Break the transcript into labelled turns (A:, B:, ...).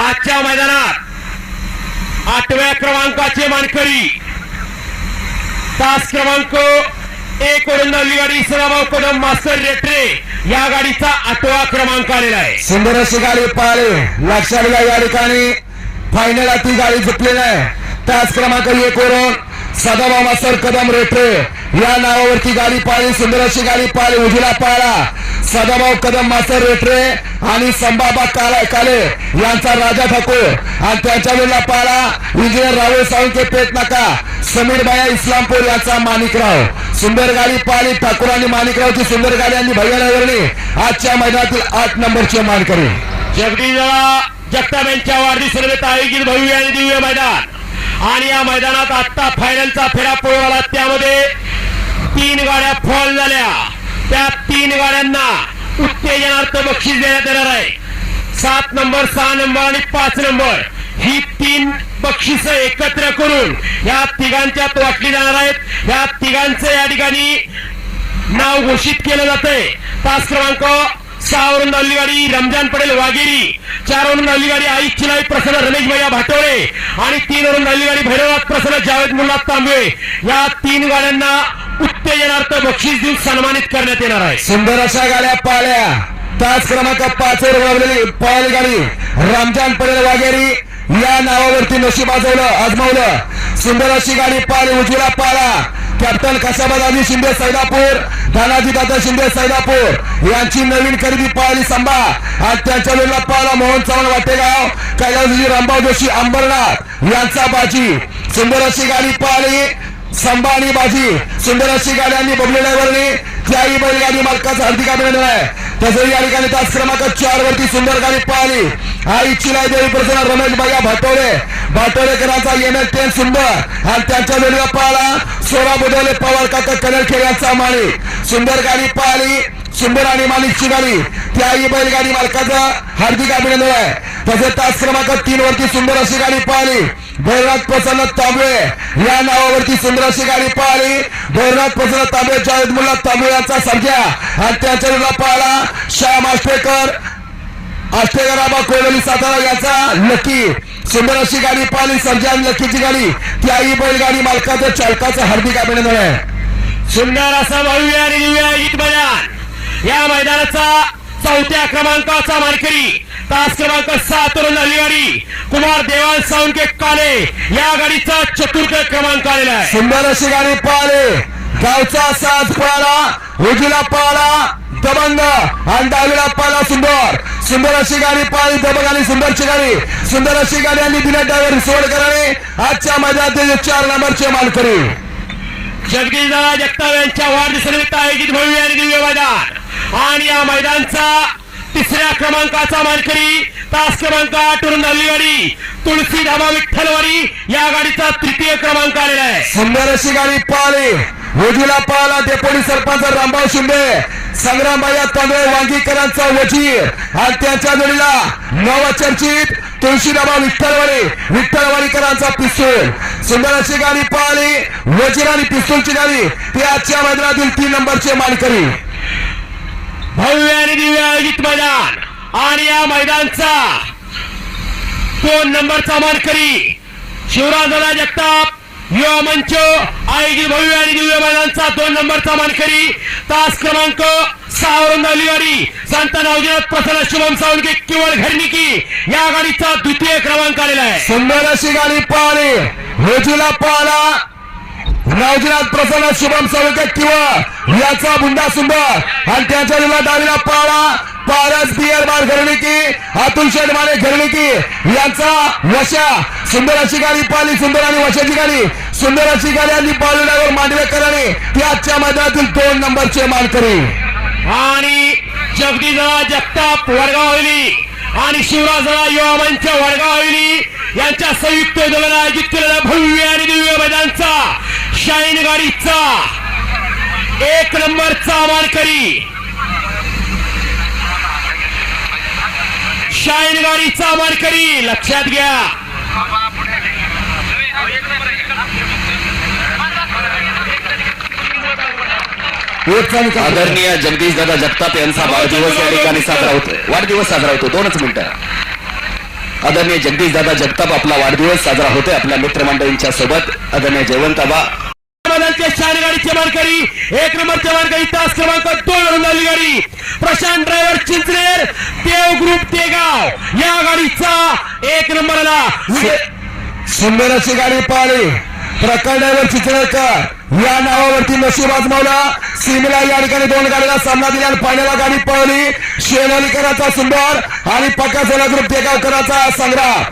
A: आजच्या मैदानात आठव्या क्रमांकाचे मानकरी तास क्रमांक एक वरून गाडी सराभाऊ कदम मास्टर रेट्रे या गाडीचा आठवा क्रमांक आलेला आहे.
B: सुंदर अशी गाडी पळाली. लक्षात घ्या या ठिकाणी. फायनल ती गाडी झुकलेली आहे त्याच क्रमांक एक वरून सदाबाबा सर कदम रेठे या नावावरती गाडी पाळली सुंदर अशी गाडी पाळली उजवीला पाळला सदाभाऊ कदम मास्तर रेठरे आणि संभाबा काला काले यांचा राजा ठाकूर. आणि त्यांच्या वेळेला पाळला इंजिनियर राहुल साळुंके पेट नाका. समीर बाया इस्लामपूर यांचा माणिकराव. सुंदर गाडी पाळली ठाकूर आणि माणिकरावची सुंदर गाडी आणि भैयानगरनी आजच्या मैदानातील आठ नंबरचे मान
A: करू जगताप यांच्या वाढदिवस आयोजित भव्य आणि दिव्य मैदान. आणि या मैदानात आता फायनलचा फेरा पळून आला. त्यामध्ये तीन गाड्या फॉल झाल्या. त्या तीन गाड्यांना उत्तेजनार्थ बक्षीस देण्यात येणार आहे. सात नंबर सहा नंबर आणि पाच नंबर ही तीन बक्षिस एकत्र करून या तिघांच्यात वाटली जाणार आहेत. या तिघांचं या ठिकाणी नाव घोषित केलं जातंय. तास क्रमांक सहावरून धावली गाडी रमजान पटेल वाघेरी. चार वरून धावली गाडी आई चिलाई प्रसन्न रमेश भैया भाटोळे आणि तीन वरून धावली गाडी भैरवनाथ प्रसन्न जावेद मुल्ला तांबे या तीन गाड्यांना उत्तेजनार्थ बक्षीस देऊन सन्मानित करण्यात येणार आहे.
B: सुंदर अशा गाड्या पाळल्या. त्याच क्रमांक पाच वर उडवलेली पळाली गाडी रामजान पडेल वागेरी या नावावरती नशीब आजवलं आजमावलं. सुंदर अशी गाडी पाळली उजवीला पाळा कॅप्टन कशाबाजी शिंदे सैदापूर. धनाजी दादा शिंदे सैदापूर. यांची नवीन खरेदी पाहिली संभा. आणि त्यांच्या वेळेला पाहिला मोहन चव्हाण वाटेगाव. कैलासजी रामभाऊ जोशी अंबरनाथ. यांचा बाजी. सुंदर अशी गाडी पाहिली. संभा आणि बाजी. सुंदर अशी गाडी आणि बबले ड्रायव्हरनी. त्याही बैलगाडी मालकाचं हार्दिक अभिनंदन आहे. तसं या ठिकाणी तास क्रमांक चार वरती सुंदर गाडी पाहिली. आई चिलाई देवी प्रसन्न रमेश भैया भाटोळे. भाटोळेकरांचा एम एल टेन सुंदर. आणि त्यांच्या वेळेला पाहिला. सोळा बुधवले पवार काका कनलखेड यांचा माळी. सुंदर गाडी पाहिली. सुंदर आणि मालिकची गाडी त्याही बैलगाडी मालकाचं हार्दिक अभिनंदन आहे. तसेच तास क्रमांक तीन वरती सुंदर अशी गाडी पाहिली. भैरनाथ प्रसन्न तांबे या नावावरती सुंदर अशी गाडी पाहिली. भैरनाथ प्रसन्न तांबे जावेद मुल्ला तांबे यांचा संख्या आणि त्याच्या पाहिला श्याम आष्टेकर. आष्टेकर आबा कोयलोली सातारा याचा लकी. सुंदर अशी गाडी पाहिली संजय आणि लकीची गाडी. त्याही बैलगाडी मालकाचं चालकाचं हार्दिक अभिनंदन आहे.
A: सुंदर असा भव्य आणि दिव्य मैदान या मैदानाचा चौथ्या क्रमांकाचा मानकरी. तास क्रमांक सात वरून गाडी. कुमार देवान सावंके काले या गाडीचा चतुर्थ क्रमांक आलेला आहे.
B: सुंदर अशी गाडी पाहिले गावचा साज पाळा उजवीला पाळा दबंग. आणि डावीला पाळा सुंदर. सुंदर अशी गाडी पाळली दबंग आणि सुंदरची गाडी. सुंदर अशी गाडी आणि दिल्या ड्रायव्हर सोडकरांनी आजच्या मैदानातील चार नंबरचे मानकरी.
A: जगदीशदादा जगताप यांच्या वाढदिवसानिमित्त आयोजित भव्य आणि दिव्य मैदान. आणि या मैदानचा तिसऱ्या क्रमांकाचा मानकरी तास क्रमांक आठवरून गाडी तुळशी धामा विठ्ठलवाडी या गाडीचा तृतीय क्रमांक आलेला आहे.
B: सुंदर अशी गाडी पाळली वजीला पाळला डेपोटी सरपंच रामभाऊ शिंदे. संग्रामबाया तांदळे वांगीकरांचा वजीर. आणि त्यांच्या जोडीला नवचर्चित तुळशीदाबा विठ्ठलवाडी विठ्ठलवाडीकरांचा पिस्तूल. सुंदर अशी गाडी पाळली वजीर आणि पिस्तूलची गाडी. ती आजच्या मैदानातील तीन नंबरचे मानकरी.
A: भव्य आणि दिव्य आयोजित मैदान. आणि या मैदानचा दोन नंबरचा मानकरी शिवराजदादा जगताप युवा मंच आयोजित भव्य आणि दिव्य मैदानचा दोन नंबरचा मानकरी तास क्रमांक सहा वरून गाडी. संत नवजीनाथ प्रसन्न शुभम सावंगे केवळ घरणिकी या गाडीचा द्वितीय क्रमांक आलेला आहे.
B: सुंदर अशी गाडी पाहणे रोजूला पाळला नवजीनाथ प्रसन्न शुभम सावके किंवा याचा बुंडा सुंदर. आणि त्याच्या दिला डावीला पाळा. पारस बियर बार घरणिकी अतुल शेठ माने घरणिकी यांचा वशा. सुंदर अशी गाडी पाळली सुंदर आणि वशाची गाडी. सुंदर अशी गाडी आणि पाळलेल्यावर मांडवेकरांनी ती आजच्या मैदानातील दोन नंबरचे मानकरी.
A: आणि जगदीशराव जगताप वडगावली आणि शिवराजराव युवा मंच वडगावली यांच्या संयुक्त विद्यमाने आयोजित केलेला भव्य आणि दिव्य मैदानचा शाईन गाडीचा. एक नंबरचा मानकरी शाईन गाडीचा मानकरी लक्षात घ्या?
C: आदरणीय जगदीश दादा जगताप यांचा वाढदिवस या ठिकाणी साजरा होतोय. वाढदिवस साजरा होतो. दोनच मिनिटं.
B: आदरणीय जगदीश दादा जगताप आपला वाढदिवस साजरा होतोय आपल्या मित्रमंडळींच्या सोबत. आदरणीय जयवंताबा
A: मैदानचे चार गाडीचे मानकरी एक नंबरचे मानकरी तास क्रमांक दोन वरून आली गाडी. प्रशांत ड्रायव्हर चिंचनेर देव ग्रुप तेगाव या गाडीचा एक नंबरला
B: सुंदर अशी गाडी पाहिली प्रकरणावर चिचणेकर या नावावरती नशीब आजमावला. सिमला या ठिकाणी दोन गाडीला सामना दिला आणि पाण्याला गाडी पळली. शेनलीकराचा सुंदर आणि पक्का सोला ग्रुप तेगावकराचा संग्राम.